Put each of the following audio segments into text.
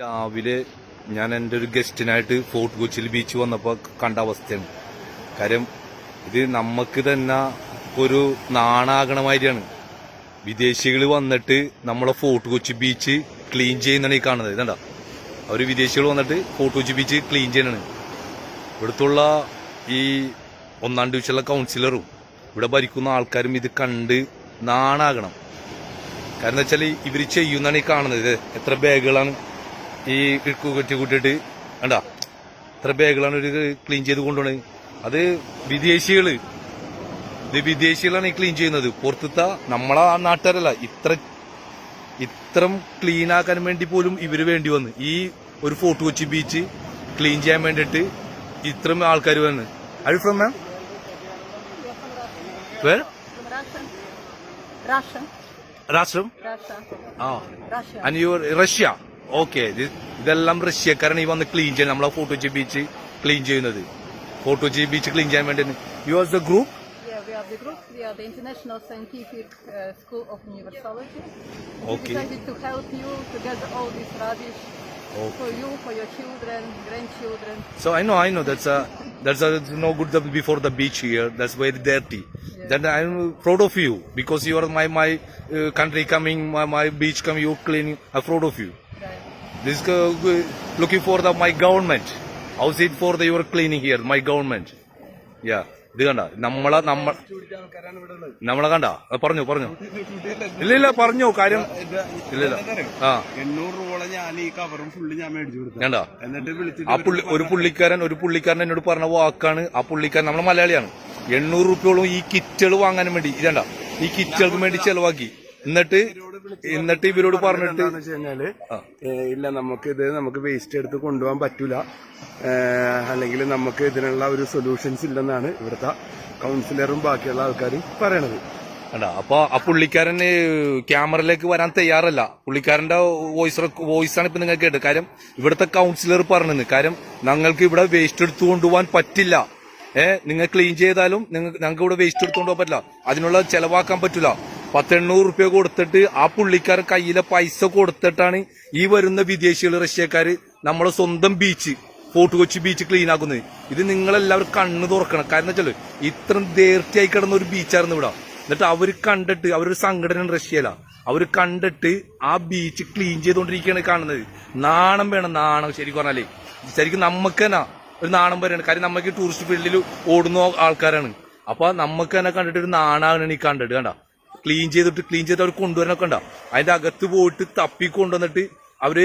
രാവിലെ ഞാൻ എന്റെ ഒരു ഗസ്റ്റിനായിട്ട് ഫോർട്ട് കൊച്ചിയിൽ ബീച്ച് വന്നപ്പോൾ കണ്ട അവസ്ഥയാണ്. കാര്യം ഇത് നമുക്ക് തന്നെ ഒരു നാണാകണമാതിരിയാണ് വിദേശികൾ വന്നിട്ട് നമ്മളെ ഫോർട്ട് കൊച്ചി ബീച്ച് ക്ലീൻ ചെയ്യുന്നതാണ് ഈ കാണുന്നത്. ഇതണ്ട. അവർ വിദേശികൾ വന്നിട്ട് ഫോർട്ട് കൊച്ചി ബീച്ച് ക്ലീൻ ചെയ്യണാണ് ഇവിടുത്തുള്ള ഈ ഒന്നാം ഡിവിഷനിലെ കൗൺസിലറും ഇവിടെ ഭരിക്കുന്ന ആൾക്കാരും ഇത് കണ്ട് നാണാകണം. കാരണം വെച്ചാൽ ഇവർ ചെയ്യുന്നതാണ് ഈ കാണുന്നത്. എത്ര ബാഗുകളാണ് ഈ കുറ്റി കൂട്ടിയിട്ട് കണ്ട? എത്ര ബാഗുകളാണ് ഒരു ക്ലീൻ ചെയ്ത് കൊണ്ടുപോണത് അത് വിദേശികൾ. ഇത് വിദേശികളാണ് ഈ ക്ലീൻ ചെയ്യുന്നത്. പുറത്തുത്ത നമ്മളെ ആ നാട്ടുകാരല്ല. ഇത്ര ഇത്രം ക്ലീൻ ആക്കാൻ വേണ്ടി പോലും ഇവർ വേണ്ടി വന്ന്. ഈ ഒരു ഫോർട്ട് കൊച്ചി ബീച്ച് ക്ലീൻ ചെയ്യാൻ വേണ്ടിയിട്ട് ഇത്രയും ആൾക്കാർ വന്ന്. അഴി ഫ്രം മാം. രാഷ്ട്രം. ആ. ആൻഡ് യുവർ റഷ്യ ഓക്കെ ഇതെല്ലാം റഷ്യക്കാരാണ് ഈ വന്ന് ക്ലീൻ ചെയ്യുന്നത് നമ്മളെ ഫോർട്ട് കൊച്ചി ബീച്ച് ക്ലീൻ ചെയ്യുന്നത് ഫോർട്ട് കൊച്ചി ബീച്ച് ക്ലീൻ ചെയ്യാൻ വേണ്ടി you are the group Yeah, we are the group. We are the International Scientific uh, School of Universology. Okay. We decided to help you to get all this rubbish Okay. for you, for your children, grandchildren. So I know, I know that's a that's a no good the- before the beach here. That's very dirty. Then I'm proud of you because you are my my uh, country coming, my, my beach coming, you cleaning. I'm proud of you. This is uh, looking for the my government. How's it for the your cleaning here? My government. Yeah. ഇത് കണ്ട നമ്മളെ നമ്മ നമ്മളെ കണ്ട പറഞ്ഞു പറഞ്ഞു ഇല്ല ഇല്ല പറഞ്ഞു കാര്യം ഇല്ല ഇല്ല ആ എണ്ണൂറ് രൂപ ഞാൻ ഈ കവറും ഫുള്ള് ഞാൻ മേടിച്ചു കൊടുത്തു എന്നിട്ട് വിളിച്ചു ആ പുള്ളി ഒരു പുള്ളിക്കാരൻ ഒരു പുള്ളിക്കാരൻ എന്നോട് പറഞ്ഞ വാക്കാണ് ആ പുള്ളിക്കാരൻ നമ്മളെ മലയാളിയാണ് എണ്ണൂറ് റുപ്യോളം ഈ കിറ്റുകൾ വാങ്ങാൻ വേണ്ടി ഇതണ്ട ഈ കിറ്റുകൾക്ക് വേണ്ടി ചെലവാക്കി എന്നിട്ട് എന്നിട്ട് ഇവരോട് പറഞ്ഞിട്ട് എന്താന്ന് വെച്ച് കഴിഞ്ഞാൽ ഇല്ല നമുക്ക് ഇത് നമുക്ക് വേസ്റ്റ് എടുത്ത് കൊണ്ടുപോകാൻ പറ്റൂല. അല്ലെങ്കിൽ നമുക്ക് ഇതിനുള്ള ഒരു സൊല്യൂഷൻസ് ഇല്ലെന്നാണ് ഇവിടുത്തെ കൗൺസിലറും ബാക്കിയുള്ള ആൾക്കാരും പറയണത്. കണ്ട അപ്പൊ ആ പുള്ളിക്കാരൻ ക്യാമറയിലേക്ക് വരാൻ തയ്യാറല്ല. പുള്ളിക്കാരന്റെ വോയിസ് വോയിസ് ആണ് ഇപ്പൊ നിങ്ങൾ കേട്ടത്. കാര്യം ഇവിടുത്തെ കൗൺസിലർ പറഞ്ഞത് കാര്യം ഞങ്ങൾക്ക് ഇവിടെ വേസ്റ്റ് എടുത്തു കൊണ്ടുപോകാൻ പറ്റില്ല. ഏഹ് നിങ്ങൾ ക്ലീൻ ചെയ്താലും നിങ്ങൾക്ക് ഞങ്ങൾക്ക് ഇവിടെ വേസ്റ്റ് എടുത്തുകൊണ്ടുപോകാൻ പറ്റില്ല. അതിനുള്ള ചെലവാക്കാൻ പറ്റില്ല പത്തെണ്ണൂറ് റുപ്യ കൊടുത്തിട്ട് ആ പുള്ളിക്കാരൻ കയ്യിലെ പൈസ കൊടുത്തിട്ടാണ് ഈ വരുന്ന വിദേശികൾ റഷ്യക്കാർ നമ്മളെ സ്വന്തം beach Fort Kochi beach clean ആക്കുന്നത്. ഇത് നിങ്ങളെല്ലാവരും കണ്ണ് തുറക്കണം. കാരണം വെച്ചാൽ ഇത്രയും ദേർത്തിയായി കിടന്ന ഒരു ബീച്ചായിരുന്നു ഇവിടെ. എന്നിട്ട് അവർ കണ്ടിട്ട് അവരൊരു സംഘടന റഷ്യയില. അവർ കണ്ടിട്ട് ആ ബീച്ച് ക്ലീൻ ചെയ്തുകൊണ്ടിരിക്കുകയാണ് കാണുന്നത്. നാണം വേണം നാണം. ശരിക്കും പറഞ്ഞാലേ. ശരിക്കും നമുക്ക് തന്നെ ഒരു നാണം വരെയാണ് കാര്യം നമുക്ക് ടൂറിസ്റ്റ് ഫീൽഡിൽ ഓടുന്ന ആൾക്കാരാണ്. അപ്പൊ നമുക്ക് തന്നെ കണ്ടിട്ട് ഒരു നാണാണ് ഈ കണ്ടിട്ട് കണ്ട? ക്ലീൻ ചെയ്തിട്ട് ക്ലീൻ ചെയ്തിട്ട് അവർ കൊണ്ടുവരാനൊക്കെ ഉണ്ടാവും. അതിന്റെ അകത്ത് പോയിട്ട് തപ്പി കൊണ്ടുവന്നിട്ട് അവർ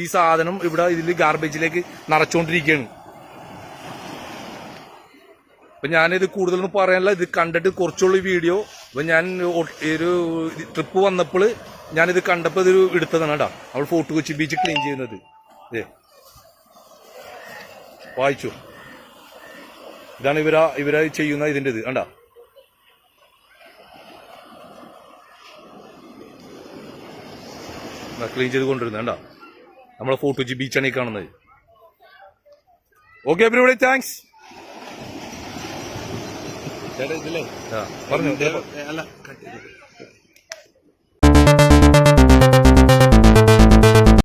ഈ സാധനം ഇവിടെ ഇതിൽ ഗാർബേജിലേക്ക് നിറച്ചുകൊണ്ടിരിക്കുകയാണ് അപ്പൊ ഞാനിത് കൂടുതലൊന്നും പറയാനില്ല. ഇത് കണ്ടിട്ട് കുറച്ചുള്ള വീഡിയോ അപ്പൊ ഞാൻ ഒരു ട്രിപ്പ് വന്നപ്പോൾ ഞാനിത് കണ്ടപ്പോ ഇതൊരു എടുത്തതാണ് കേട്ടോ. അവൾ ഫോർട്ട് കൊച്ചി ബീച്ച് ക്ലീൻ ചെയ്യുന്നത്. വായിച്ചു. ഇതാണ് ഇവരാ ഇവരാ ചെയ്യുന്ന ഇതിന്റെ ഇത് കണ്ടാ? ക്ലീൻ ചെയ്ത് കൊണ്ടുവരുന്നത് കണ്ടാ? നമ്മളെ ഫോർട്ട് കൊച്ചി ബീച്ചാണ് ഈ കാണുന്നത്. ഓക്കെ എവരിബഡി താങ്ക്സ് ചേട്ടാ ഇതില്ലേ? പറഞ്ഞു അല്ല.